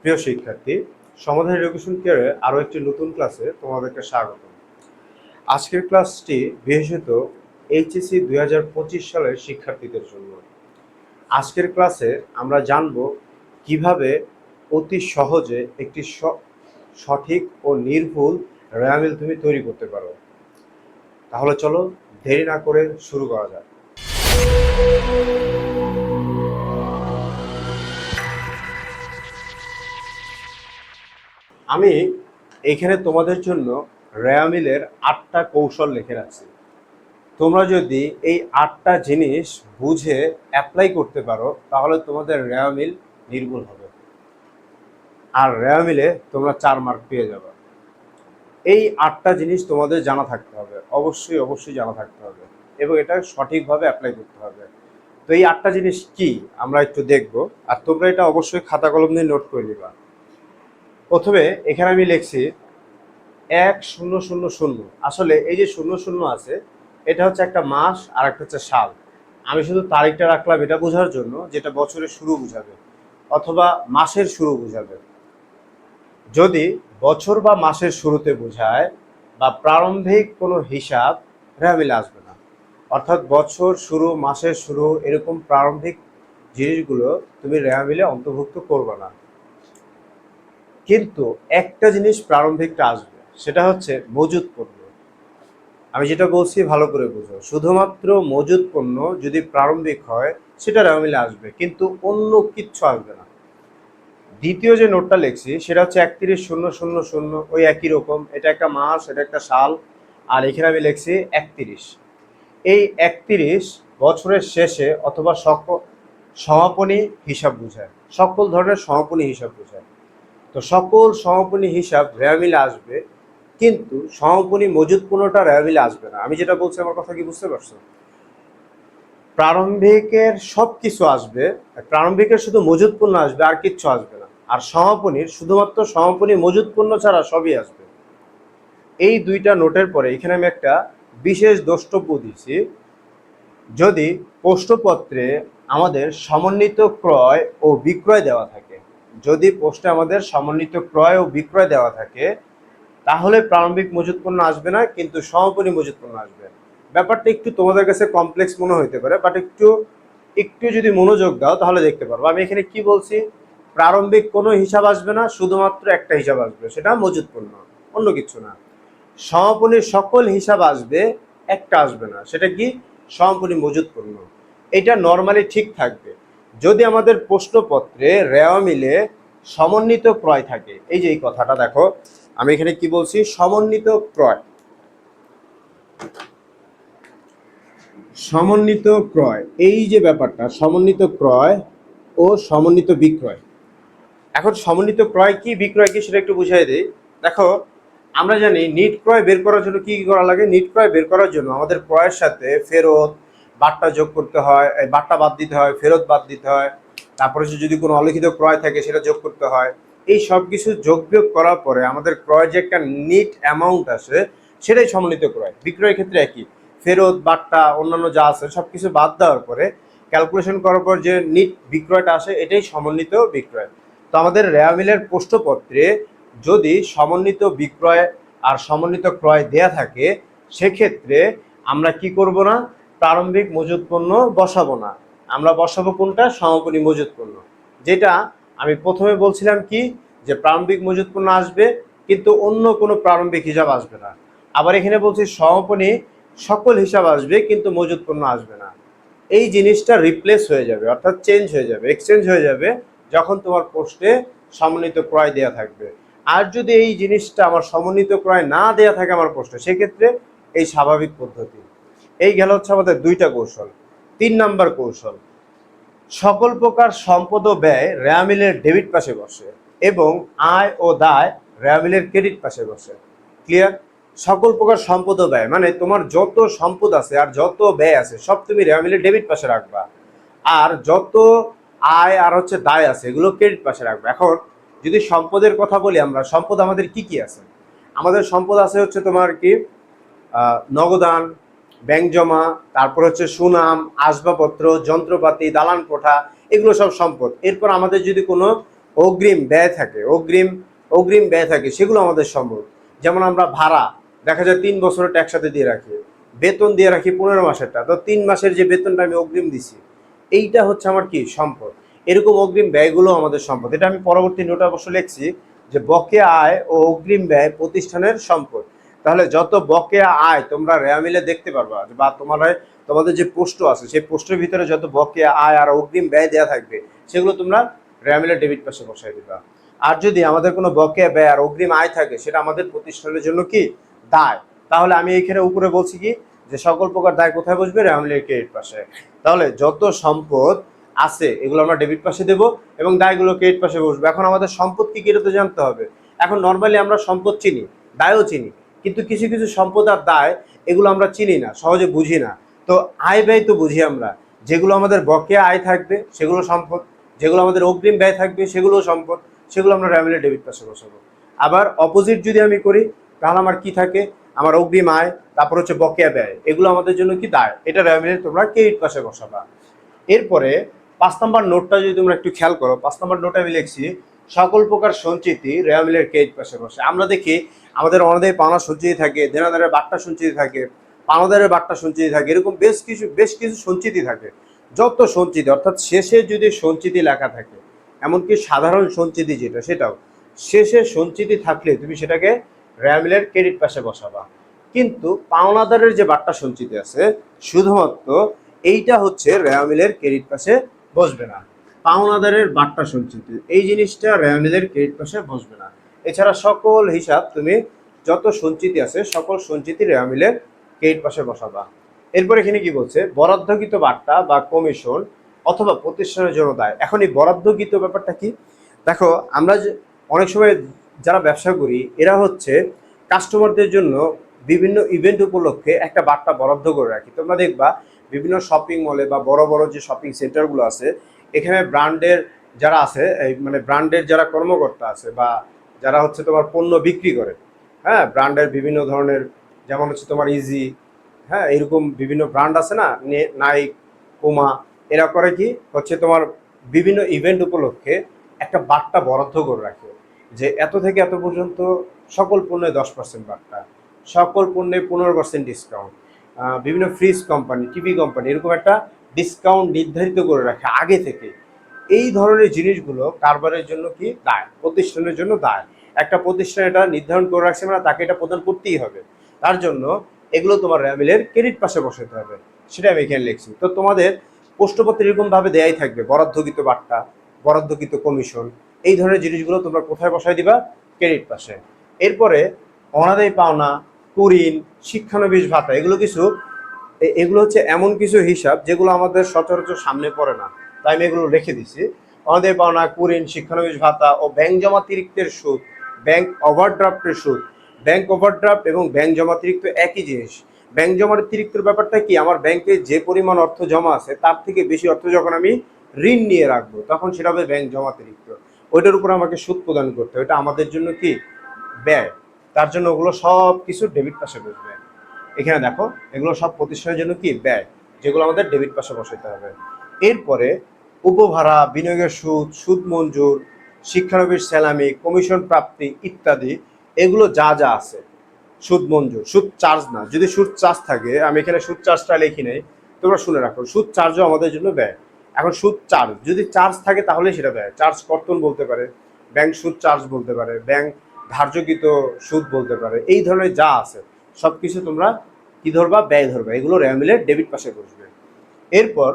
প্রিয় শিক্ষার্থী, সমাধান এডুকেশন কেয়ারে আরও একটি নতুন ক্লাসে তোমাদেরকে স্বাগত। আজকের ক্লাসটি বিশেষত এইচএসসি দুই হাজার পঁচিশ সালের শিক্ষার্থীদের জন্য। আজকের ক্লাসে আমরা জানব কীভাবে অতি সহজে একটি সঠিক ও নির্ভুল র্যামিল তুমি তৈরি করতে পারো। তাহলে চলো দেরি না করে শুরু করা যাক। আমি এখানে তোমাদের জন্য র্যামিলের আটটা কৌশল লিখে রাখছি। তোমরা যদি এই আটটা জিনিস বুঝে অ্যাপ্লাই করতে পারো, তাহলে তোমাদের র্যামিল নির্ভুল হবে। আর র্যামিলে তোমরা চার মার্ক পেয়ে যাবে। এই আটটা জিনিস তোমাদের জানা থাকতে হবে। অবশ্যই অবশ্যই জানা থাকতে হবে। এবং এটা সঠিকভাবে অ্যাপ্লাই করতে হবে। তো এই আটটা জিনিস কি? আমরা একটু দেখব। আর তোমরা এটা অবশ্যই খাতা কলম দিয়ে নোট করে নিবা। প্রথমে এখানে আমি লিখছি এক শূন্য শূন্য শূন্য। আসলে এই যে শূন্য শূন্য আছে, এটা হচ্ছে একটা মাস আর একটা হচ্ছে সাল। আমি শুধু তারিখটা রাখলাম এটা বোঝার জন্য যেটা বছরের শুরু বোঝাবে, অথবা মাসের শুরু বোঝাবে। যদি বছর বা মাসের শুরুতে বোঝায় বা প্রারম্ভিক কোনো হিসাব রেহামিলে আসবে না। অর্থাৎ বছর শুরু, মাসের শুরু, এরকম প্রারম্ভিক জিনিসগুলো তুমি রেহামিলে অন্তর্ভুক্ত করবে না। কিন্তু একটা জিনিস প্রারম্ভিকটা আসবে, সেটা হচ্ছে মজুদ পণ্য। আমি যেটা বলছি ভালো করে বুঝো। শুধুমাত্র মজুদ পণ্য যদি প্রারম্ভিক হয় সেটা রেওয়ামিলে আসবে, কিন্তু অন্য কিচ্ছু আসবে না। দ্বিতীয় যে নোটটা লিখছি, সেটা হচ্ছে একত্রিশ শূন্য শূন্য শূন্য, ওই একই রকম। এটা একটা মাস, এটা একটা সাল, আর এখানে আমি লিখছি একত্রিশ। এই একত্রিশ বছরের শেষে অথবা সকল সমাপনী হিসাব বোঝায়। সকল ধরনের সমাপনী হিসাব বোঝায়। তো সকল সমাপনী হিসাব রেয়ামিলে আসবে, কিন্তু সমাপনী মজুদ পণ্যটা রেয়ামিলে আসবে না। আমি যেটা বলছি, আমার কথা কি বুঝতে পারছ? প্রারম্ভিকের সব কিছু আসবে প্রারম্ভিকের শুধু মজুদ পণ্য আসবে, আর কিচ্ছু আসবে না। আর সমাপনীর শুধুমাত্র সমাপনী মজুদ পণ্য ছাড়া সবই আসবে। এই দুইটা নোটের পরে এখানে আমি একটা বিশেষ দ্রষ্টব্য দিচ্ছি। যদি পোস্টপত্রে আমাদের সমন্বিত ক্রয় ও বিক্রয় দেওয়া থাকে যদি পোস্টে আমাদের সমন্বিত ক্রয় ও বিক্রয় দেওয়া থাকে, তাহলে প্রারম্ভিক মজুদ পণ্য আসবে না, কিন্তু সমাপনী মজুদ পণ্য আসবে। ব্যাপারটা একটু তোমাদের কাছে কমপ্লেক্স মনে হইতে পারে বাট একটু একটু যদি মনোযোগ দাও, তাহলে দেখতে পারব। আমি এখানে কি বলছি? প্রারম্ভিক কোনো হিসাব আসবে না, শুধুমাত্র একটা হিসাব আসবে, সেটা মজুদ পণ্য, অন্য কিছু না। সমাপনীর সকল হিসাব আসবে, একটা আসবে না, সেটা কি? সমাপনী মজুদ পণ্য। এটা নর্মালি ঠিক থাকবে। যদি আমাদের প্রশ্নপত্রে রেওয়া মিলে সমন্বিত ক্রয় থাকে, এই যে এই কথাটা দেখো, আমি এখানে কি বলছি? সমন্বিত ক্রয়। সমন্বিত ক্রয়, এই যে ব্যাপারটা, সমন্বিত ক্রয় ও সমন্বিত বিক্রয়। এখন সমন্বিত ক্রয় কি, বিক্রয় কি, সেটা একটু বুঝাই দিই। দেখো, আমরা জানি, নিট ক্রয় বের করার জন্য কি কি করা লাগে? নিট ক্রয় বের করার জন্য আমাদের ক্রয়ের সাথে ফেরত বাট্টা যোগ করতে হয়, এই বাট্টা বাদ দিতে হয়, ফেরত বাদ দিতে হয়। তারপরে যদি কোনো অলিখিত ক্রয় থাকে, সেটা যোগ করতে হয়। এই সব কিছু যোগ বিয়োগ করার পরে আমাদের ক্রয় যে একটা নিট অ্যামাউন্ট আসে সেটাই সমন্বিত ক্রয়। বিক্রয়ের ক্ষেত্রে একই। ফেরত বাট্টা অন্যান্য যা আছে, সব কিছু বাদ দেওয়ার পরে ক্যালকুলেশন করার পর যে নিট বিক্রয়টা আসে, এটাই সমন্বিত বিক্রয়। তো আমাদের রেয়ামিলের পোস্টপত্রে যদি সমন্বিত বিক্রয় আর সমন্বিত ক্রয় দেয়া থাকে, সেক্ষেত্রে আমরা কি করব না? প্রারম্ভিক মজুদ পণ্য বসাবো না। আমরা বসাবো কোনটা? সমাপনী মজুদ পণ্য। যেটা আমি প্রথমে বলছিলাম কি, যে প্রারম্ভিক মজুদ পণ্য আসবে, কিন্তু অন্য কোনো প্রারম্ভিক হিসাব আসবে না। আবার এখানে বলছি সমাপনী সকল হিসাব আসবে, কিন্তু মজুদ পণ্য আসবে না। এই জিনিসটা রিপ্লেস হয়ে যাবে, অর্থাৎ চেঞ্জ হয়ে যাবে এক্সচেঞ্জ হয়ে যাবে যখন তোমার পোস্টে সমন্বিত ক্রয় দেওয়া থাকবে। আর যদি এই জিনিসটা আমার সমন্বিত ক্রয় না দেওয়া থাকে আমার পোস্টে, সেক্ষেত্রে এই স্বাভাবিক পদ্ধতি। এই গেল হচ্ছে আমাদের দুইটা কৌশল, তিন নাম্বার কৌশল। সকল প্রকার সম্পদ ও ব্যয় রেয়ামিলের ডেবিট পাশে বসে এবং আয় ও দায় রেয়ামিলের ক্রেডিট পাশে বসে। ক্লিয়ার সকল প্রকার সম্পদ ও ব্যয় মানে তোমার যত সম্পদ আছে আর যত ব্যয় আছে, সব তুমি রেয়ামিলের ডেবিট পাশে রাখবা। আর যত আয় আর হচ্ছে দায় আছে, এগুলো ক্রেডিট পাশে রাখবে। এখন যদি সম্পদের কথা বলি আমরা, সম্পদ আমাদের কি কি আছে? আমাদের সম্পদ আছে হচ্ছে তোমার কি? নগদান ব্যাংক জমা, তারপর হচ্ছে সুনাম, আসবাবপত্র, যন্ত্রপাতি, দালান কোঠা, এগুলো সব সম্পদ। এরপর আমাদের যদি কোনো অগ্রিম ব্যয় থাকে, অগ্রিম অগ্রিম ব্যয় থাকে, সেগুলো আমাদের সম্পদ। যেমন আমরা ভাড়া, দেখা যায় তিন বছরের ট্যাক্স সাথে দিয়ে রাখি। বেতন দিয়ে রাখি পনেরো মাসেরটা। তো তিন মাসের যে বেতনটা আমি অগ্রিম দিছি, এইটা হচ্ছে আমার কি সম্পদ? এরকম অগ্রিম ব্যয়গুলো আমাদের সম্পদ। এটা আমি পরবর্তী নোট অবশ্য লিখছি যে বকেয়া আয় ও অগ্রিম ব্যয় প্রতিষ্ঠানের সম্পদ। তাহলে যত বকেয়া আয় তোমরা রেয়া মিলে দেখতে পারবা, বা তোমার তোমাদের যে পোস্ট আছে, সেই পোস্টের ভিতরে যত বকেয়া আয় আর অগ্রিম ব্যয় দেওয়া থাকবে, সেগুলো তোমরা রেয়া মিলে ডেবিট পাশে বসাই দিবা। আর যদি আমাদের কোনো বকেয়া ব্যয় আর অগ্রিম আয় থাকে, সেটা আমাদের প্রতিষ্ঠানের জন্য কি? দায়। তাহলে আমি এখানে উপরে বলছি কি? যে সকল প্রকার দায় কোথায় বসবে? রেয়া মিলের ক্রেডিট পাশে। তাহলে যত সম্পদ আছে, এগুলো আমরা ডেবিট পাশে দেবো এবং দায়গুলো ক্রেডিট পাশে বসবে। এখন আমাদের সম্পদ কি কি এটা তো জানতে হবে। এখন নর্মালি আমরা সম্পদ চিনি, দায়ও চিনি। কিন্তু কিছু কিছু সম্পদ আর দায়, এগুলো আমরা চিনি না, সহজে বুঝি না। তো আয় ব্যয় তো বুঝি আমরা। যেগুলো আমাদের বকেয়া আয় থাকবে, সেগুলো সম্পদ। যেগুলো আমাদের অগ্রিম ব্যয় থাকবে, সেগুলোও সম্পদ। সেগুলো আমরা র্যামিলে ডেবিট পাশে বসাবো। আবার অপোজিট যদি আমি করি, তাহলে আমার কি থাকে? আমার অগ্রিম আয়, তারপর হচ্ছে বকেয়া ব্যয়। এগুলো আমাদের জন্য কি দায়? এটা র্যামিলে তোমরা ক্রেডিট পাশে বসাবা। এরপরে পাঁচ নম্বর নোটটা যদি তোমরা একটু খেয়াল করো, পাঁচ নম্বর নোটে আমি লিখছি, সকল প্রকার সঞ্চিতি রেয়ামিলের ক্রেডিট পাশে বসে। আমরা দেখি আমাদের অনাদায় পাওনা সঞ্চিত থাকে, দেনাদারের বাট্টা সঞ্চিতি থাকে, পাওনাদারের বাট্টা সঞ্চিতি থাকে, এরকম বেশ কিছু বেশ কিছু সঞ্চিতি থাকে। যত সঞ্চিতি, অর্থাৎ শেষে যদি সঞ্চিতি লেখা থাকে, এমনকি সাধারণ সঞ্চিতি যেটা, সেটাও, শেষে সঞ্চিতি থাকলে তুমি সেটাকে রেয়ামিলের ক্রেডিট পাশে বসাবা। কিন্তু পাওনাদারের যে বাট্টা সঞ্চিতি আছে, শুধুমাত্র এইটা হচ্ছে রেয়ামিলের ক্রেডিট পাশে বসবে না। পাওনাদারের বাট্টা সঞ্চিতি, এই জিনিসটা রেয়ামিলের ক্রেডিট পাশে বসবে না। এছাড়া সকল হিসাব তুমি যত সঞ্চিতি আছে, সকল সঞ্চিতি রেয়ামিলের ক্রেডিট পাশে বসাবা। এরপর এখানে কি বলছে? বরাদ্দকৃত বার্তা বা কমিশন অথবা প্রতিষ্ঠানের জন্য দায়। এখন এই বরাদ্দকৃত ব্যাপারটা কি? দেখো, আমরা অনেক সময় যারা ব্যবসা করি, এরা হচ্ছে কাস্টমারদের জন্য বিভিন্ন ইভেন্ট উপলক্ষে একটা বার্তা বরাদ্দ করে রাখি। তোমরা দেখবা, বিভিন্ন শপিং মলে বা বড় বড় যে শপিং সেন্টারগুলো আছে, এখানে ব্র্যান্ডের যারা আছে মানে ব্র্যান্ডের যারা কর্মকর্তা আছে বা যারা হচ্ছে তোমার পণ্য বিক্রি করে হ্যাঁ ব্র্যান্ডের বিভিন্ন ধরনের, যেমন হচ্ছে তোমার ইজি হ্যাঁ এরকম বিভিন্ন ব্র্যান্ড আছে না নাইক পুমা এরা করে কি হচ্ছে তোমার বিভিন্ন ইভেন্ট উপলক্ষে একটা বার্তা বরাদ্দ করে রাখে যে এত থেকে এত পর্যন্ত সকল পণ্যে দশ পার্সেন্ট বার্তা, সকল পণ্যে পনেরো পার্সেন্ট ডিসকাউন্ট বিভিন্ন ফ্রিজ কোম্পানি টিভি কোম্পানি এরকম একটা ডিসকাউন্ট নির্ধারিত করে রাখে আগে থেকে। এই ধরনের জিনিসগুলো কারবারের জন্য কি দায়? প্রতিষ্ঠানের জন্য দায়। একটা প্রতিষ্ঠান এটা নির্ধারণ করে রাখছে মানে তাকে এটা প্রদান করতেই হবে। তার জন্য এগুলো তোমার র্যামিলের ক্রেডিট পাশে বসাতে হবে। সেটা আমি এখানে লিখছি। তো তোমাদের প্রশ্নপত্র এরকমভাবে দেয়াই থাকবে। বরাদ্ধকৃত বার্তা বরাদ্ধকৃত কমিশন, এই ধরনের জিনিসগুলো তোমরা কোথায় বসাই দিবা? ক্রেডিট পাশে। এরপরে অনাদায়ী পাওনা, কুরিন, শিক্ষানবিশ ভাতা, এগুলো কিছু এগুলো হচ্ছে এমন কিছু হিসাব যেগুলো আমাদের সচরাচর সামনে পড়ে না। তাই আমি এগুলো রেখে দিছি। অনাদায়ী পাওনা কুরিন, শিক্ষানবিশ ভাতা ও ব্যাংক জমাতিরিক্তের সুদ, ব্যাংক ওভারড্রাফটের সুদ, ব্যাংক ওভারড্রাফট এবং ব্যাংক জমাতিরিক্ত একই জিনিস। ব্যাংক জমাতিরিক্তর ব্যাপারটা কি? আমার ব্যাংকে যে পরিমাণ অর্থ জমা আছে, তার থেকে বেশি অর্থ যখন আমি ঋণ নিয়ে রাখব, তখন সেটা হবে ব্যাংক জমাতিরিক্ত। ওইটার উপর আমাকে সুদ প্রদান করতে হবে এটা আমাদের জন্য কি? ব্যয়। তার জন্য ওগুলো সব কিছু ডেবিট পাশে বসবে। এখানে দেখো, এগুলো সব প্রতিষ্ঠানের জন্য কি? ব্যয়। যেগুলো আমাদের ডেবিট পাশে বসাইতে হবে। এরপরে উপভাড়া, বিনিয়োগের সুদ সুদ মঞ্জুর, শিক্ষানবিশ স্যালামি কমিশন প্রাপ্তি ইত্যাদি, এগুলো যা যা আছে। সুদ মঞ্জুর, সুদ চার্জ না। যদি সুদ চার্জ থাকে, আমি এখানে সুদ চার্জটা লিখি নেই, তোমরা শুনে রাখো, সুদ চার্জও আমাদের জন্য ব্যয়। এখন সুদ চার্জ, যদি চার্জ থাকে তাহলে সেটা ব্যয়। চার্জ কর্তন বলতে পারে, ব্যাংক সুদ চার্জ বলতে পারে, ব্যাংক ধার্যকৃত সুদ বলতে পারে, এই ধরনের যা আছে সব কিছু তোমরা কি ধরবা, ব্যয় ধরবা, এগুলো র্যামিলের ডেবিট পাশে বসবে। এরপর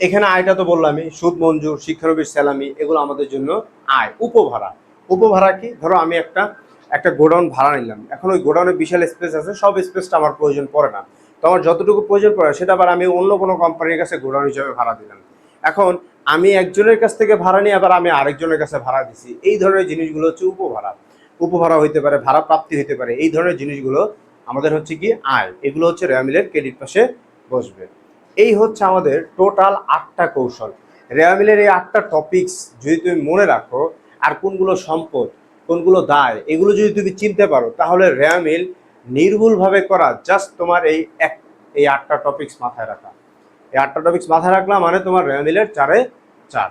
এখানে আয়টা তো বললামই, সুদ, মঞ্জুর, শিক্ষানবিশ, স্যালামি, এগুলো আমাদের জন্য আয়, উপভাড়া। উপভাড়া কি? ধরো আমি একটা একটা গোডাউন ভাড়া নিলাম। এখন ওই গোডাউনে বিশাল স্পেস আছে, সব স্পেসটা আমার প্রয়োজন পড়ে না। তো আমার যতটুকু প্রয়োজন পড়ে, সেটা আবার আমি অন্য কোনো কোম্পানির কাছে গোডাউন হিসেবে ভাড়া দিলাম। এখন আমি একজনের কাছ থেকে ভাড়া নিয়ে আবার আমি আরেকজনের কাছে ভাড়া দিছি। এই ধরনের জিনিসগুলো হচ্ছে উপভাড়া। উপভাড়া হইতে পারে, ভাড়া প্রাপ্তি হইতে পারে। এই ধরনের জিনিসগুলো আমাদের হচ্ছে কি? আয়। এগুলো হচ্ছে র্যামিলের ক্রেডিট পাশে বসবে। এই হচ্ছে আমাদের টোটাল আটটা কৌশল। রেয়ামিলের এই আটটা টপিকস যদি তুমি মনে রাখো, আর কোনগুলো সম্পদ, কোনগুলো দায়, এগুলো যদি তুমি চিনতে পারো, তাহলে রেয়ামিল নির্ভুলভাবে করা জাস্ট তোমার এই এক, এই আটটা টপিকস মাথায় রাখা। এই আটটা টপিকস মাথায় রাখলাম মানে তোমার রেয়ামিলের চারে চার।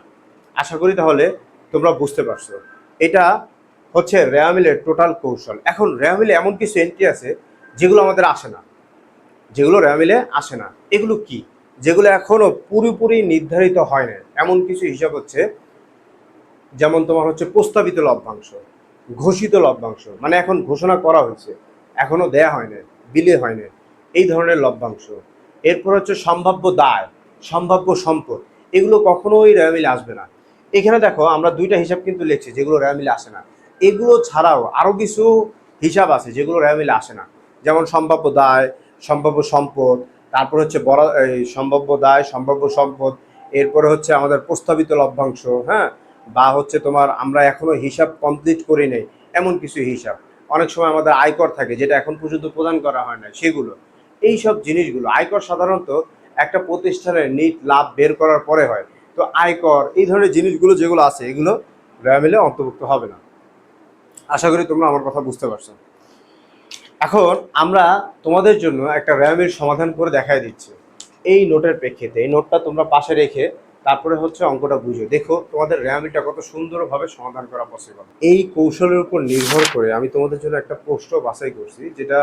আশা করি তাহলে তোমরা বুঝতে পারছ। এটা হচ্ছে রেয়ামিলের টোটাল কৌশল। এখন রেয়ামিলে এমন কিছু এন্ট্রি আছে যেগুলো আমাদের আসে না। যেগুলো রেয়ামিলে আসে না। এগুলো কি? যেগুলো এখনও পুরোপুরি নির্ধারিত হয় না এমন কিছু হিসাব হচ্ছে, যেমন তোমার হচ্ছে প্রস্তাবিত লভ্যাংশ, ঘোষিত লভ্যাংশ মানে এখন ঘোষণা করা হয়েছে, এখনও দেয়া হয় না বিলে হয় না এই ধরনের লভ্যাংশ। এরপর হচ্ছে সম্ভাব্য দায়, সম্ভাব্য সম্পদ, এগুলো কখনোই র্যামিলে আসবে না। এখানে দেখো, আমরা দুইটা হিসাব কিন্তু লিখছি, যেগুলো রেয়ামিলে আসে না। এগুলো ছাড়াও আরও কিছু হিসাব আছে, যেগুলো রেয়ামিলে আসে না। যেমন সম্ভাব্য দায়, সম্ভাব্য সম্পদ তারপর হচ্ছে বড় সম্ভাব্য দায়, সম্ভাব্য সম্পদ, এরপরে হচ্ছে আমাদের প্রস্তাবিত লভ্যাংশ হ্যাঁ? বা হচ্ছে তোমার আমরা এখনও হিসাব কমপ্লিট করি নেই, এমন কিছু হিসাব। অনেক সময় আমাদের আয়কর থাকে, যেটা এখন পর্যন্ত প্রদান করা হয় না সেগুলো। এই সব জিনিসগুলো, আয়কর সাধারণত একটা প্রতিষ্ঠানের নিট, লাভ বের করার পরে হয়। তো আয়কর, এই ধরনের জিনিসগুলো যেগুলো আছে, এগুলো র্যামিলে অন্তর্ভুক্ত হবে না। আশা করি তোমরা আমার কথা বুঝতে পারছ। এখন আমরা তোমাদের জন্য একটা র্যামের সমাধান করে দেখাই দিচ্ছি। এই নোটের প্রেক্ষিতে, এই নোটটা তোমরা পাশে রেখে তারপরে হচ্ছে অঙ্কটা বুঝো। দেখো, তোমাদের র্যামিটা কত সুন্দরভাবে সমাধান করা পসিবল এই কৌশলের উপর নির্ভর করে আমি তোমাদের জন্য একটা প্রশ্ন বাছাই করছি, যেটা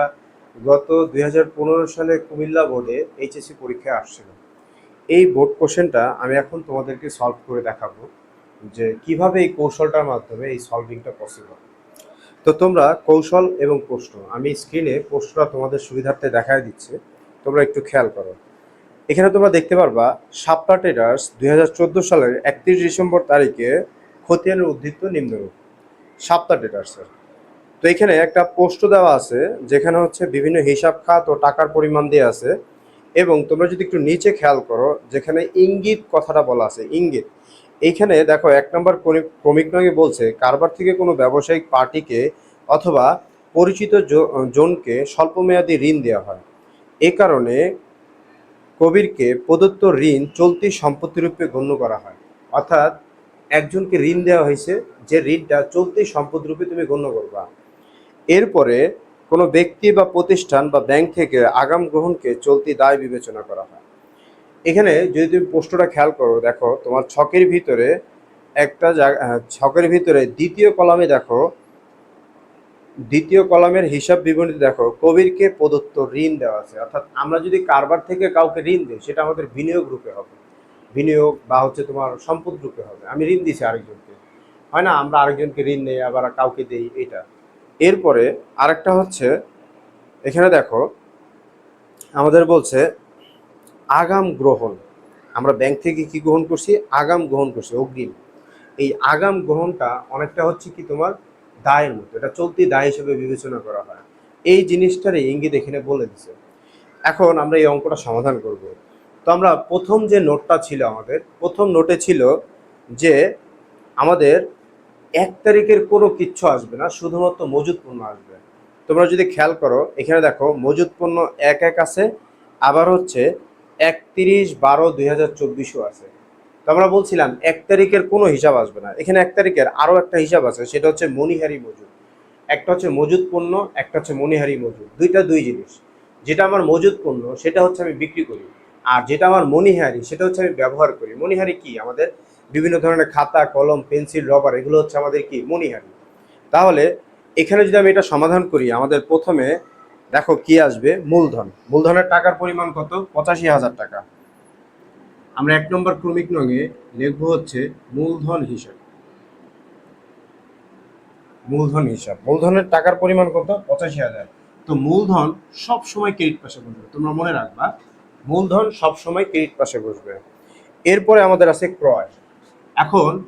গত দুই হাজার পনেরো সালে কুমিল্লা বোর্ডে এইচএসসি পরীক্ষায় আসছিল। এই বোর্ড কোশ্চেনটা আমি এখন তোমাদেরকে সলভ করে দেখাবো যে কীভাবে এই কৌশলটার মাধ্যমে এই সলভিংটা পসিবল তো তোমরা কৌশল এবং প্রশ্ন, আমি স্ক্রিনে প্রশ্নটা তোমাদের সুবিধার্থে দেখায় দিচ্ছে, তোমরা একটু খেয়াল করো। এখানে তোমরা দেখতে পারবা, সাপলা ট্রেডার্স দু হাজার চোদ্দ সালের একত্রিশ ডিসেম্বর তারিখে খতিয়ানের উদ্ধৃত্ত নিম্নরূপ সাপ্তাহ ট্রেডার্সের তো এখানে একটা পোস্ট দেওয়া আছে, যেখানে হচ্ছে বিভিন্ন হিসাব খাত ও টাকার পরিমাণ দিয়ে আছে, এবং তোমরা যদি একটু নিচে খেয়াল করো, যেখানে ইঙ্গিত কথাটা বলা আছে, ইঙ্গিত। এইখানে দেখো এক নম্বর ক্রমিক- নঙ্গে বলছে, কারবার থেকে কোনো ব্যবসায়িক পার্টিকে অথবা পরিচিত জনকে স্বল্পমেয়াদী ঋণ দেওয়া হয়। এ কারণে কবিরকে প্রদত্ত ঋণ চলতি সম্পত্তি রূপে গণ্য করা হয়। অর্থাৎ একজনকে ঋণ দেওয়া হয়েছে, যে ঋণটা চলতি সম্পদ রূপে তুমি গণ্য করবা। এরপরে কোনো ব্যক্তি বা প্রতিষ্ঠান বা ব্যাংক থেকে আগাম গ্রহণকে চলতি দায় বিবেচনা করা হয়। এখানে যদি তুমি প্রশ্নটা খেয়াল করো, দেখো তোমার ছকের ভিতরে একটা জায়গা ছকের ভিতরে দ্বিতীয় কলামে দেখো, দ্বিতীয় কলামের হিসাব বিবরণী দেখো, কবিরকে প্রদত্ত ঋণ দেওয়া আছে। অর্থাৎ আমরা যদি কারবার থেকে কাউকে ঋণ দিই, সেটা আমাদের বিনিয়োগ রূপে হবে। বিনিয়োগ বা হচ্ছে তোমার সম্পদ রূপে হবে। আমি ঋণ দিছি আরেকজনকে। হয় না? আমরা আরেকজনকে ঋণ নেই, আবার কাউকে দেই, এটা। এরপরে আরেকটা হচ্ছে, এখানে দেখো, আমাদের বলছে আগাম গ্রহণ। আমরা ব্যাংক থেকে কি গ্রহণ করছি? আগাম গ্রহণ করছি, অগ্রিম। এই আগাম গ্রহণটা অনেকটা হচ্ছে কি তোমার দায়ের মতো। এটা চলতি দায় হিসেবে বিবেচনা করা হয়। এই জিনিসটারই ইঙ্গিত এখানে বলে দিছে। এখন আমরা এই অঙ্কটা সমাধান করব। তো আমরা প্রথম যে নোটটা ছিল আমাদের, প্রথম নোটে ছিল যে আমাদের এক তারিখের কোনো কিচ্ছু আসবে না, শুধুমাত্র মজুদ পণ্য আসবে। তোমরা যদি খেয়াল করো, এখানে দেখো মজুদ পণ্য এক এক আছে, আবার হচ্ছে একত্রিশ বারো দুই হাজার চব্বিশও আছে। তো আমরা বলছিলাম, এক তারিখের কোনো হিসাব আসবে না। এখানে এক তারিখের আরও একটা হিসাব আছে, সেটা হচ্ছে মণিহারি মজুদ। একটা হচ্ছে মজুদ পণ্য, একটা হচ্ছে মণিহারি মজুদ। দুইটা দুই জিনিস। যেটা আমার মজুদ পণ্য, সেটা হচ্ছে আমি বিক্রি করি। আর যেটা আমার মণিহারি, সেটা হচ্ছে আমি ব্যবহার করি। মণিহারি কি? আমাদের বিভিন্ন ধরনের খাতা, কলম, পেন্সিল, রবার, এগুলো হচ্ছে আমাদের কি? মণিহারি। তাহলে এখানে যদি আমি এটা সমাধান করি, আমাদের প্রথমে দেখো কি আসবে? মূলধন। মূলধনের টাকার পরিমাণ কত? পঁচাশি হাজার টাকা। আমরা এক নম্বর ক্রমিক নঙে লিখব হচ্ছে মূলধন হিসাব। মূলধন হিসাব। মূলধনের টাকার পরিমাণ কত? পঁচাশি হাজার। তো মূলধন সব সময় ক্রেডিট পাশে বসবে। তোমরা মনে রাখবা, মূলধন সব সময় ক্রেডিট পাশে বসবে। এরপরে আমাদের আছে ক্রয়। এখন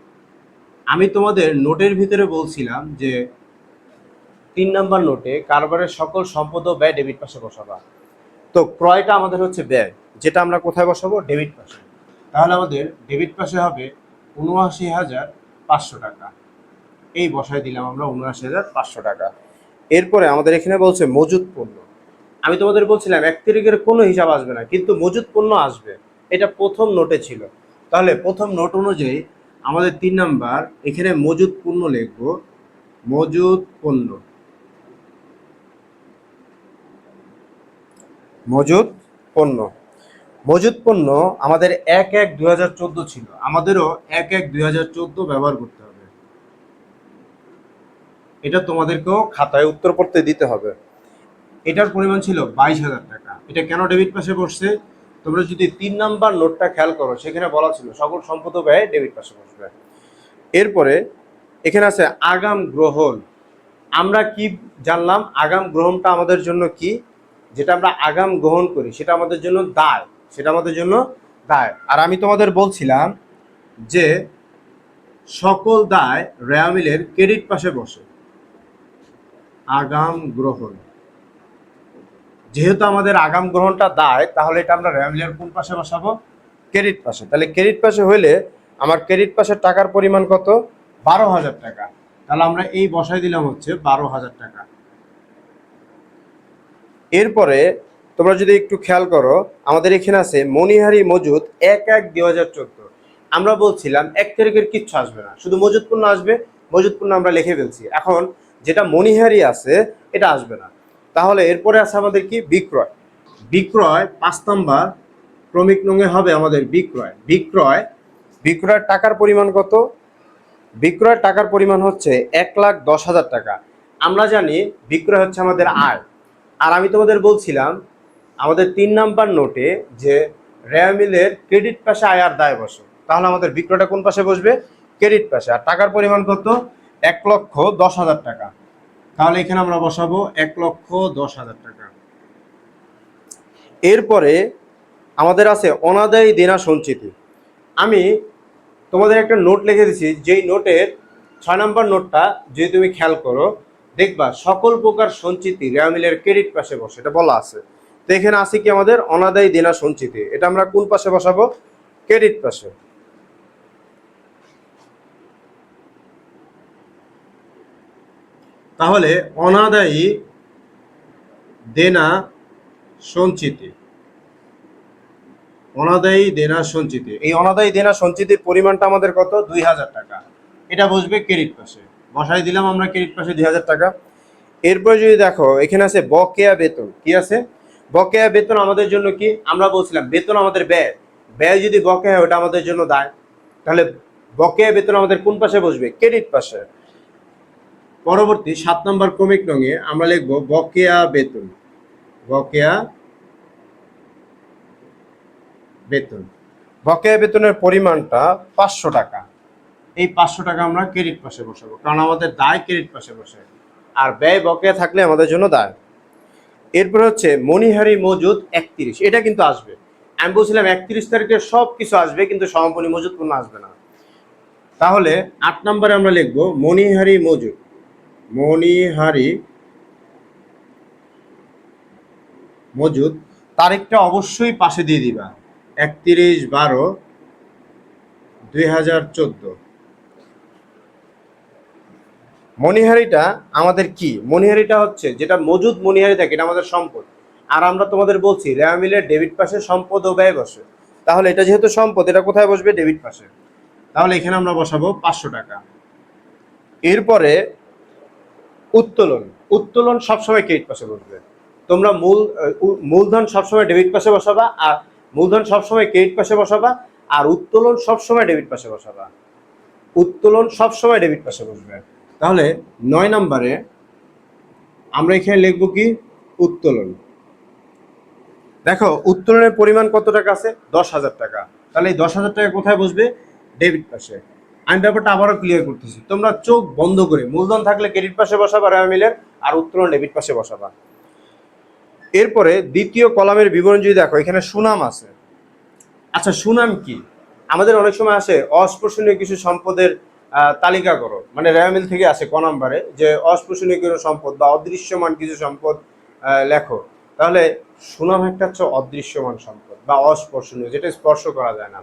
আমি তোমাদের নোটের ভিতরে বলছিলাম যে তিন নাম্বার নোটে কারবারের সকল সম্পদ ব্যয় ডেবিট পাশে বসাবা। তো ক্রয়টা আমাদের হচ্ছে ব্যয়, যেটা আমরা কোথায় বসাবো? ডেবিট পাশে তাহলে আমাদের ডেবিট পাশে হবে উনআশি হাজার পাঁচশো টাকা। এই বসায় দিলাম আমরা উনআশি হাজার পাঁচশো টাকা। এরপরে আমাদের এখানে বলছে মজুদ পণ্য। আমি তোমাদের বলছিলাম, এক তারিখের কোনো হিসাব আসবে না, কিন্তু মজুদ পণ্য আসবে। এটা প্রথম নোটে ছিল। তাহলে প্রথম নোট অনুযায়ী আমাদের তিন নাম্বার, এখানে মজুদ পণ্য লিখব। মজুদ পণ্য। মজুদ পণ্য। মজুদ পণ্য আমাদের এক এক দুই হাজার চোদ্দ ছিল। আমাদেরও এক এক দুই হাজার চোদ্দ ব্যবহার করতে হবে। এটা তোমাদেরকেও খাতায় উত্তর পড়তে দিতে হবে। এটার পরিমাণ ছিল বাইশ হাজার টাকা। এটা কেন ডেবিট পাশে বসছে? তোমরা যদি তিন নাম্বার নোটটা খেয়াল করো, সেখানে বলা ছিল সকল সম্পদ ব্যয় ডেবিট পাশে বসবে। এরপরে এখানে আছে আগাম গ্রহণ। আমরা কি জানলাম? আগাম গ্রহণটা আমাদের জন্য কি? যেটা আমরা আগাম গ্রহণ করি, সেটা আমাদের জন্য দায়, সেটা আমাদের জন্য দায়। আর আমি তোমাদের বলছিলাম যে সকল দায় রেয়ামিলের ক্রেডিট পাশে বসে। আগাম গ্রহণ। যেহেতু আমাদের আগাম গ্রহণটা দায়, তাহলে এটা আমরা রেয়ামিলের কোন পাশে বসাবো? ক্রেডিট পাশে। তাহলে ক্রেডিট পাশে হইলে আমার ক্রেডিট পাশের টাকার পরিমাণ কত? বারো হাজার টাকা। তাহলে আমরা এই বসাই দিলাম হচ্ছে বারো হাজার টাকা। এরপরে তোমরা যদি একটু খেয়াল করো, আমাদের এখানে আছে মনিহারি মজুদ এক এক দুই হাজার চোদ্দ। আমরা বলছিলাম এক তারিখের কিচ্ছু আসবে না, শুধু মজুদ পণ্য আসবে, মজুদ পণ্য আমরা লিখে ফেলছি। এখন যেটা মনিহারি আছে, এটা আসবে না। তাহলে এরপরে আছে আমাদের কি? বিক্রয়। বিক্রয় পাঁচ নাম্বার, ক্রমিক নঙ্গে হবে আমাদের বিক্রয়। বিক্রয়, বিক্রয়ের টাকার পরিমাণ কত? বিক্রয়ের টাকার পরিমাণ হচ্ছে এক লাখ দশ হাজার টাকা। আমরা জানি বিক্রয় হচ্ছে আমাদের আয়। আর আমি তোমাদের বলছিলাম, আমাদের তিন নাম্বার নোটে যে রেয়ামিলের ক্রেডিট পাশে আয় আর দায় বসে। তাহলে আমাদের বিক্রয়টা কোন পাশে বসবে? ক্রেডিট পাশে। আর টাকার পরিমাণ কত? এক লক্ষ দশ হাজার টাকা। তাহলে এখানে আমরা বসাবো এক লক্ষ দশ হাজার টাকা। এরপরে আমাদের আছে অনাদায়ী দেনা সঞ্চিতি। আমি তোমাদের একটা নোট লিখে দিছি, যেই নোটের ছয় নম্বর নোটটা যদি তুমি খেয়াল করো দেখবা সকল প্রকার সঞ্চিতি রেয়ামিলের ক্রেডিট পাশে বসে, এটা বলা আছে। তো এখানে আছে কি আমাদের? অনাদায়ী দেনা সঞ্চিতি। এটা আমরা কোন পাশে বসাবো? ক্রেডিট পাশে। তাহলে অনাদায়ী দেনা সঞ্চিতি। অনাদায়ী দেনা সঞ্চিতি। এই অনাদায়ী দেনা সঞ্চিতির পরিমাণটা আমাদের কত? দুই হাজার টাকা। এটা বসবে ক্রেডিট পাশে। বসাই দিলাম আমরা ক্রেডিট পাশে দুই হাজার টাকা। এরপরে যদি দেখো, এখানে আছে বকেয়া বেতন। কি আছে? বকেয়া বেতন আমাদের জন্য কি? আমরা বলছিলাম বেতন আমাদের ব্যয়। ব্যয় যদি বকেয়া ওটা আমাদের জন্য দায়। তাহলে বকেয়া বেতন আমাদের কোন পাশে বসবে? ক্রেডিট পাশে। পরবর্তী সাত নম্বর ক্রমিক রঙে আমরা লিখব বকেয়া বেতন। বকেয়া বেতন। বকেয়া বেতনের পরিমাণটা পাঁচশো টাকা। এই পাঁচশো টাকা আমরা ক্রেডিট পাশে বসাবো। কারণ আমাদের দায় ক্রেডিট পাশে বসে। আর ব্যয় বকেয়া থাকলে আমাদের জন্য দায়। এরপর হচ্ছে মণিহারি মজুদ একত্রিশ। এটা কিন্তু আসবে। আমি বলছিলাম একত্রিশ তারিখে সব কিছু আসবে, কিন্তু সমাপনী মজুদ কোনো আসবে না। তাহলে আট নম্বরে আমরা লিখব মণিহারি মজুদ। মণিহারি মজুদ, তারিখটা অবশ্যই পাশে দিয়ে দিবা। একত্রিশ বারো দুই হাজার চোদ্দ। মণিহারিটা আমাদের কি? মণিহারিটা হচ্ছে যেটা মজুদ মণিহারি থাকে, এটা আমাদের সম্পদ। আর আমরা তোমাদের বলছি রেয়ামিলের ডেবিট পাশে সম্পদ ও ব্যয় বসে। তাহলে এটা যেহেতু সম্পদ, এটা কোথায় বসবে? ডেবিট পাশে তাহলে এখানে আমরা বসাবো পাঁচশো টাকা। এরপরে উত্তোলন। উত্তোলন সবসময় ক্রেডিট পাশে বসবে? তোমরা মূল মূলধন সবসময় ডেবিট পাশে বসাবা, আর মূলধন সবসময় ক্রেডিট পাশে বসাবা, আর উত্তোলন সবসময় ডেবিট পাশে বসাবা। উত্তোলন সবসময় ডেবিট পাশে বসবে। তাহলে নয় নম্বরে আমরা এখানে লিখব কি? উত্তোলন। দেখো, উত্তোলনের পরিমাণ কত টাকা আছে? দশ হাজার টাকা। তাহলে এই দশ হাজার টাকা কোথায় বসবে? ডেবিট পাশে। আমি ব্যাপারটা আবারও ক্লিয়ার করতেছি। তোমরা চোখ বন্ধ করে, মূলধন থাকলে ক্রেডিট পাশে বসাবা রেয়ামিলের আর উত্তোলন ডেবিট পাশে বসাবা। এরপরে দ্বিতীয় কলামের বিবরণ যদি দেখো, এখানে সুনাম আছে। আচ্ছা সুনাম কি? আমাদের অনেক সময় আসে অস্পর্শনীয় কিছু সম্পদের তালিকা করো। মানে রেয়ামিল থেকে আসে ক নাম্বারে যে অস্পর্শনীয় কিছু সম্পদ বা অদৃশ্যমান কিছু সম্পদ লেখো। তাহলে সুনাম একটা হচ্ছে অদৃশ্যমান সম্পদ বা অস্পর্শনীয় যেটা স্পর্শ করা যায় না।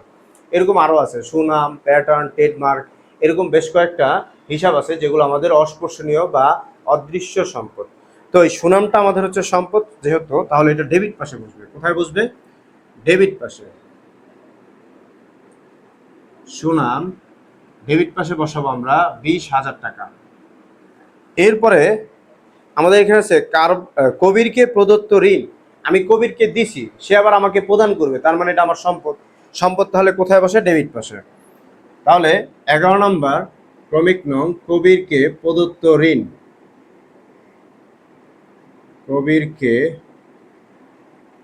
এরকম আরও আছে, সুনাম প্যাটার্ন ট্রেডমার্ক এরকম বেশ কয়েকটা হিসাব আছে যেগুলো আমাদের অস্পর্শনীয় বা অদৃশ্য সম্পদ। তো এই সুনামটা আমাদের হচ্ছে সম্পদ, যেহেতু, তাহলে এটা ডেবিট পাশে বসবে। কোথায় বসবে? ডেবিট পাশে। সুনাম ডেবিট পাশে বসাবো আমরা বিশ হাজার টাকা। এরপরে আমাদের এখানে আছে, কার কবিরকে প্রদত্ত ঋণ। আমি কবিরকে দিছি, সে আবার আমাকে প্রদান করবে, তার মানে এটা আমার সম্পদ। সম্পদ তাহলে কোথায় বসে? ডেবিট পাশে। তাহলে এগারো নম্বর, ক্রমিক নং, কবিরকে প্রদত্ত ঋণ। কবিরকে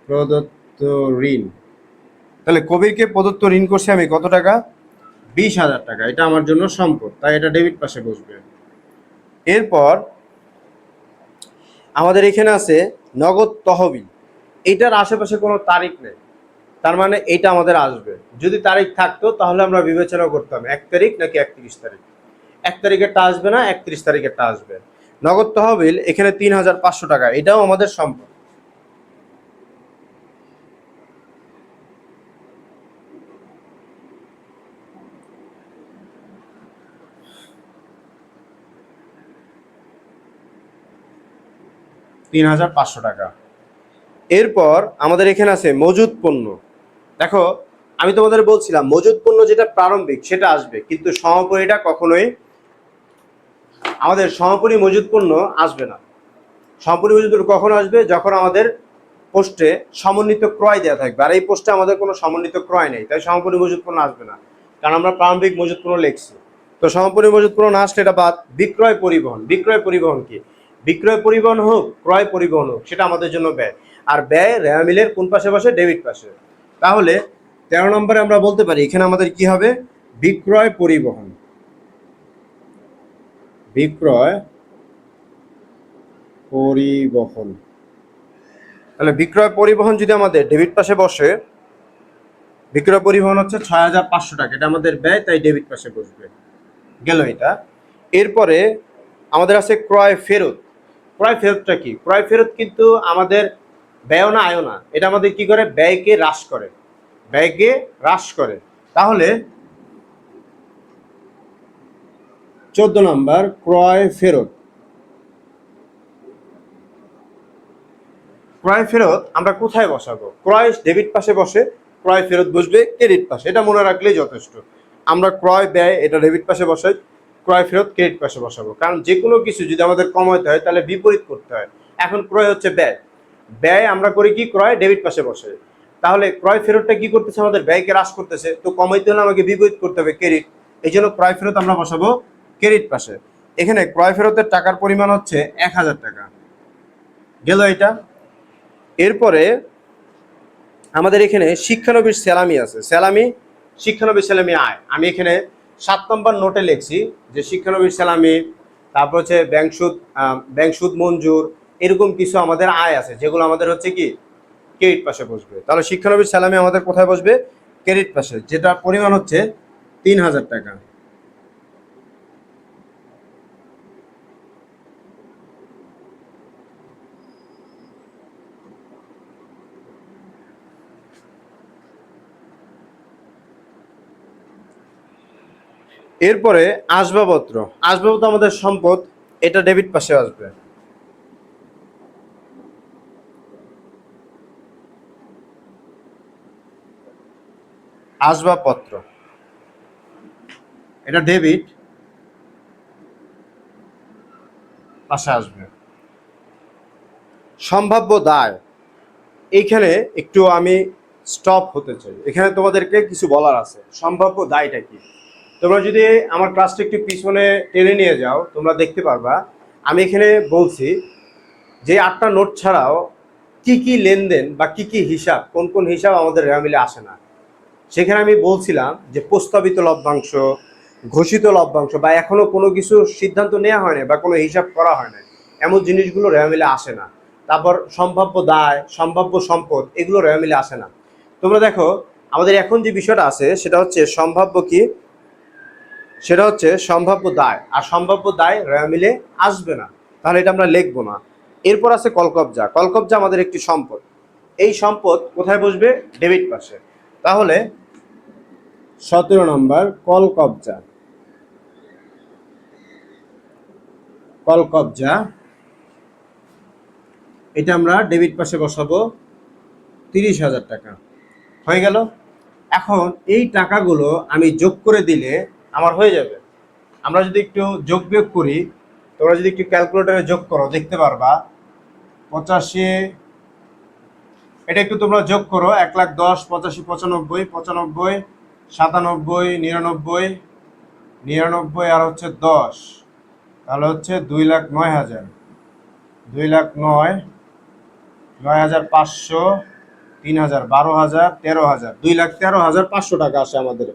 প্রদত্ত ঋণ। তাহলে কবিরকে প্রদত্ত ঋণ করছি আমি কত টাকা? বিশ হাজার টাকা, এটা আমার জন্য সম্পদ, তাই এটা ডেবিট পাশে বসবে। এরপর আমাদের এখানে আছে নগদ তহবিল, এটার আশেপাশে কোনো তারিখ নেই, তার মানে এটা আমাদের আসবে। যদি তারিখ থাকতো, তাহলে আমরা বিবেচনা করতাম, এক তারিখ নাকি একত্রিশ তারিখ। এক তারিখেরটা আসবে না, একত্রিশ তারিখেরটা আসবে। নগদ তহবিল এখানে তিন হাজার পাঁচশো টাকা, এটাও আমাদের সম্পদ। তিন হাজার পাঁচশো টাকা। এরপর আমাদের এখানে আছে মজুদ পণ্য। দেখো, আমি তোমাদের বলছিলাম, মজুদ পণ্য যেটা প্রারম্ভিক, সেটা আসবে। কিন্তু সমাপরিটা কখনোই, আমাদের সমাপরি মজুদ পণ্য আসবে না। সমাপরি মজুদ পণ্য কখন আসবে? যখন আমাদের পোস্টে সমন্বিত ক্রয় দেওয়া থাকবে। আর এই পোস্টে আমাদের কোনো সমন্বিত ক্রয় নেই, তাই সমাপরি মজুদ পণ্য আসবে না। কারণ আমরা প্রারম্ভিক মজুদ পণ্য লিখছি। তো সমাপরি মজুদ না আসলে এটা বাদ। বিক্রয় পরিবহন। বিক্রয় পরিবহন কি? বিক্রয় পরিবহন হোক, ক্রয় পরিবহন হোক, সেটা আমাদের জন্য ব্যয়। আর ব্যয় রেয়া মিলের কোন পাশে বসে? ডেবিট পাশে। তাহলে তেরো নম্বরে আমরা বলতে পারি, এখানে আমাদের কি হবে? বিক্রয় পরিবহন। বিক্রয় পরিবহন। তাহলে বিক্রয় পরিবহন যদি আমাদের ডেবিট পাশে বসে, বিক্রয় পরিবহন হচ্ছে ছয় হাজার পাঁচশো টাকা। এটা আমাদের ব্যয়, তাই ডেবিট পাশে বসবে। গেল এটা। এরপরে আমাদের আছে ক্রয় ফেরত। ক্রয় ফেরতটা কি? ক্রয় ফেরত কিন্তু আমাদের ব্যয় না আয় না। এটা আমাদের কি করে? ব্যয়কে হ্রাস করে। ব্যয়কে হ্রাস করে। তাহলে চোদ্দ নম্বর, ক্রয় ফেরত। ক্রয় ফেরত আমরা কোথায় বসাবো? ক্রয় ডেবিট পাশে বসে ক্রয় ফেরত বসবে ক্রেডিট পাশে। এটা মনে রাখলেই যথেষ্ট। আমরা ক্রয়, ব্যয়, এটা ডেবিট পাশে বসাই। ক্রয় ফেরত ক্রেডিট পাশে বসাবো। কারণ যে কোনো কিছু যদি আমাদের কমাইতে হয়, তাহলে বিপরীত করতে হয়। এখন ক্রয় হচ্ছে ব্যয়। ব্যয় আমরা করি কি? ক্রয় ডেবিট পাশে বসে। তাহলে ক্রয় ফেরতটা কি করতেছে? আমাদের ব্যয়কে হ্রাস করতেছে? তো কমাইতে হলে আমাকে বিপরীত করতে হবে ক্রেডিট এই জন্য ক্রয় ফেরত আমরা বসাবো ক্রেডিট পাশে এখানে ক্রয় ফেরতের টাকার পরিমাণ হচ্ছে এক হাজার টাকা। গেল এটা। এরপরে আমাদের এখানে শিক্ষানবীর স্যালামি আছে। স্যালামি শিক্ষানবীর স্যালামি আয়। আমি এখানে সাত নম্বর নোটে লিখছি যে শিক্ষানবী সালামি, তারপর হচ্ছে ব্যাংক সুদ ব্যাংক সুদ মঞ্জুর, এরকম কিছু আমাদের আয় আছে, যেগুলো আমাদের হচ্ছে কি, ক্রেডিট পাশে বসবে। তাহলে শিক্ষানবীর সালামি আমাদের কোথায় বসবে? ক্রেডিট পাশে, যেটার পরিমাণ হচ্ছে তিন হাজার টাকা। এরপরে আসবাবপত্র। আসবাবপত্র আমাদের সম্পদ, এটা ডেবিট পাশে আসবে। আসবাবপত্র। এটা ডেবিট পাশে আসবে। সম্ভাব্য দায়। এইখানে একটু আমি স্টপ হতে চাই। এখানে তোমাদেরকে কিছু বলার আছে। সম্ভাব্য দায়টা কি? তোমরা যদি আমার ক্লাসটা একটু পিছনে টেনে নিয়ে যাও, তোমরা দেখতে পারবা। আমি এখানে বলছি যে আটটা নোট ছাড়াও কি কি লেনদেন বা কি কি হিসাব, কোন কোন হিসাব আমাদের রেয়ামিলে আসে না। সেখানে আমি বলছিলাম যে প্রস্তাবিত লভ্যাংশ, ঘোষিত লভ্যাংশ বা এখনও কোনো কিছু সিদ্ধান্ত নেওয়া হয় না বা কোনো হিসাব করা হয় না এমন জিনিসগুলো রেয়ামিলে আসে না। তারপর সম্ভাব্য দায়, সম্ভাব্য সম্পদ, এগুলো রেয়ামিলে আসে না। তোমরা দেখো, আমাদের এখন যে বিষয়টা আছে, সেটা হচ্ছে সম্ভাব্য কি? সেটা হচ্ছে সম্ভাব্য দায়। আর সম্ভাব্য দায় রেয়ামিলে আসবে না। তাহলে এটা আমরা লিখব না। এরপর আছে কলকবজা। কলকবজা আমাদের একটি সম্পদ। এই সম্পদ কোথায় বসবে? ডেবিট পাশে। তাহলে সতেরো নম্বর, কলকবজা। কলকবজা। এটা আমরা ডেবিট পাশে বসাবো তিরিশ হাজার টাকা। হয়ে গেল? এখন এই টাকাগুলো আমি যোগ করে দিলে আমার হয়ে যাবে। আমরা যদি একটু যোগ বিয়োগ করি, তোমরা যদি একটু ক্যালকুলেটরে যোগ করো, দেখতে পারবা, পঁচাশি, এটা একটু তোমরা যোগ করো, এক লাখ দশ, পঁচাশি, পঁচানব্বই পঁচানব্বই, সাতানব্বই, নিরানব্বই নিরানব্বই আর হচ্ছে দশ, তাহলে হচ্ছে দুই লাখ নয় হাজার। দুই লাখ নয় নয় হাজার পাঁচশো, তিন হাজার বারো হাজার তেরো হাজার। দুই লাখ তেরো হাজার পাঁচশো টাকা আসে আমাদের।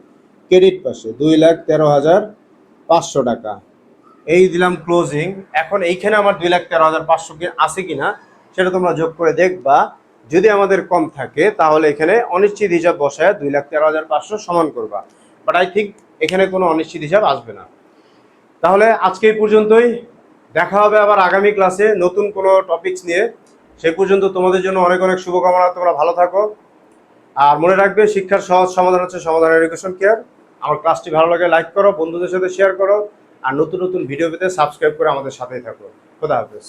ক্রেডিট পাশে দুই লাখ তেরো হাজার পাঁচশো টাকা। এই দিলাম ক্লোজিং এখন এইখানে আমার দুই লাখ তেরো হাজার পাঁচশো কি আছে কিনা সেটা তোমরা যোগ করে দেখবা। যদি আমাদের কম থাকে, তাহলে এখানে অনিশ্চিত হিসাব বসায় দুই লাখ তেরো হাজার পাঁচশো সমান করবা। বাট আই থিঙ্ক এখানে কোনো অনিশ্চিত হিসাব আসবে না। তাহলে আজকে এই পর্যন্তই। দেখা হবে আবার আগামী ক্লাসে নতুন কোনো টপিকস নিয়ে। সেই পর্যন্ত তোমাদের জন্য অনেক অনেক শুভকামনা। তোমরা ভালো থাকো। আর মনে রাখবে, শিক্ষার সহজ সমাধান হচ্ছে সমাধান এডুকেশন কেয়ার আমার ক্লাসটি ভালো লাগে লাইক করো, বন্ধুদের সাথে শেয়ার করো, আর নতুন নতুন ভিডিও পেতে সাবস্ক্রাইব করে আমাদের সাথেই থাকো। খোদা হাফেজ।